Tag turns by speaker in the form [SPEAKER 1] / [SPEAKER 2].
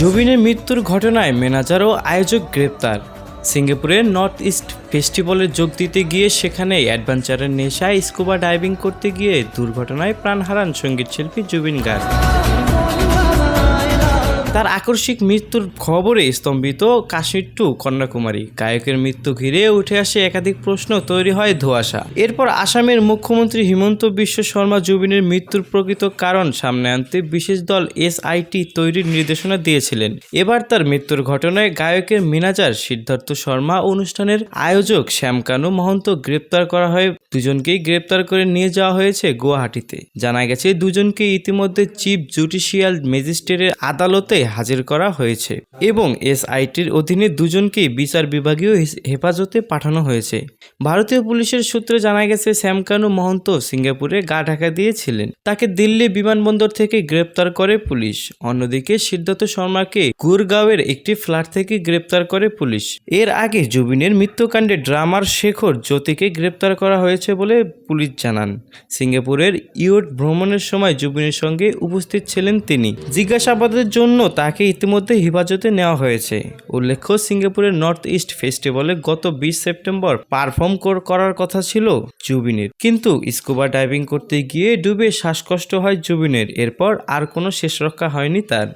[SPEAKER 1] জুবিনের মৃত্যুর ঘটনায় ম্যানেজার ও আয়োজক গ্রেপ্তার। সিঙ্গাপুরের নর্থ ইস্ট ফেস্টিভ্যালে যোগ দিতে গিয়ে সেখানে অ্যাডভেঞ্চারের নেশায় স্কুবা ডাইভিং করতে গিয়ে দুর্ঘটনায় প্রাণ হারান সংগীত শিল্পী জুবিন গার্গ। তার আকস্মিক মৃত্যুর খবরে স্তম্ভিত কাশ্মীর টু কন্যাকুমারী। গায়কের মৃত্যু ঘিরে উঠে আসে একাধিক প্রশ্ন, তৈরি হয় ধোঁয়াশা। এরপর আসামের মুখ্যমন্ত্রী হিমন্ত বিশ্ব শর্মা জুবিনের মৃত্যুর প্রকৃত কারণ সামনে আনতে বিশেষ দল এসআইটি তৈরির নির্দেশনা দিয়েছিলেন। এবার তার মৃত্যুর ঘটনায় গায়কের মিনাজার সিদ্ধার্থ শর্মা অনুষ্ঠানের আয়োজক শ্যামকানু মহন্ত গ্রেপ্তার করা হয়। দুজনকেই গ্রেপ্তার করে নিয়ে যাওয়া হয়েছে গুয়াহাটিতে। জানা গেছে, দুজনকে ইতিমধ্যে চিফ জুডিশিয়াল ম্যাজিস্ট্রেটের আদালতে হাজির করা হয়েছে এবং এসআইটির অধীনে দুজনকেই বিচার বিভাগীয় হেফাজতে পাঠানো হয়েছে। ভারতীয় পুলিশের সূত্রে জানা গেছে, শ্যামকানু মহন্ত সিঙ্গাপুরে গা ঢাকা দিয়েছিলেন। তাকে দিল্লি বিমানবন্দর থেকে গ্রেপ্তার করে পুলিশ। অন্যদিকে সিদ্ধার্থ শর্মাকে গুরগাঁওয়ের একটি ফ্ল্যাট থেকে গ্রেপ্তার করে পুলিশ। এর আগে জুবিনের মৃত্যুকাণ্ডে ড্রামার শেখর জ্যোতিকে গ্রেপ্তার করা হয়েছে বলে পুলিশ জানান। সিঙ্গাপুরের ইয়ট ভ্রমণের সময় জুবিনের সঙ্গে উপস্থিত ছিলেন তিনি। জিজ্ঞাসাবাদের জন্য তাকে ইতিমধ্যে হেফাজতে নেওয়া হয়েছে। উল্লেখ্য, সিঙ্গাপুরের নর্থ ইস্ট ফেস্টিভ্যালে গত বিশ সেপ্টেম্বর পারফর্ম কর- করার কথা ছিল জুবিনের। কিন্তু স্কুবা ডাইভিং করতে গিয়ে ডুবে শ্বাসকষ্ট হয় জুবিনের। এরপর আর কোনো শেষ রক্ষা হয়নি তার।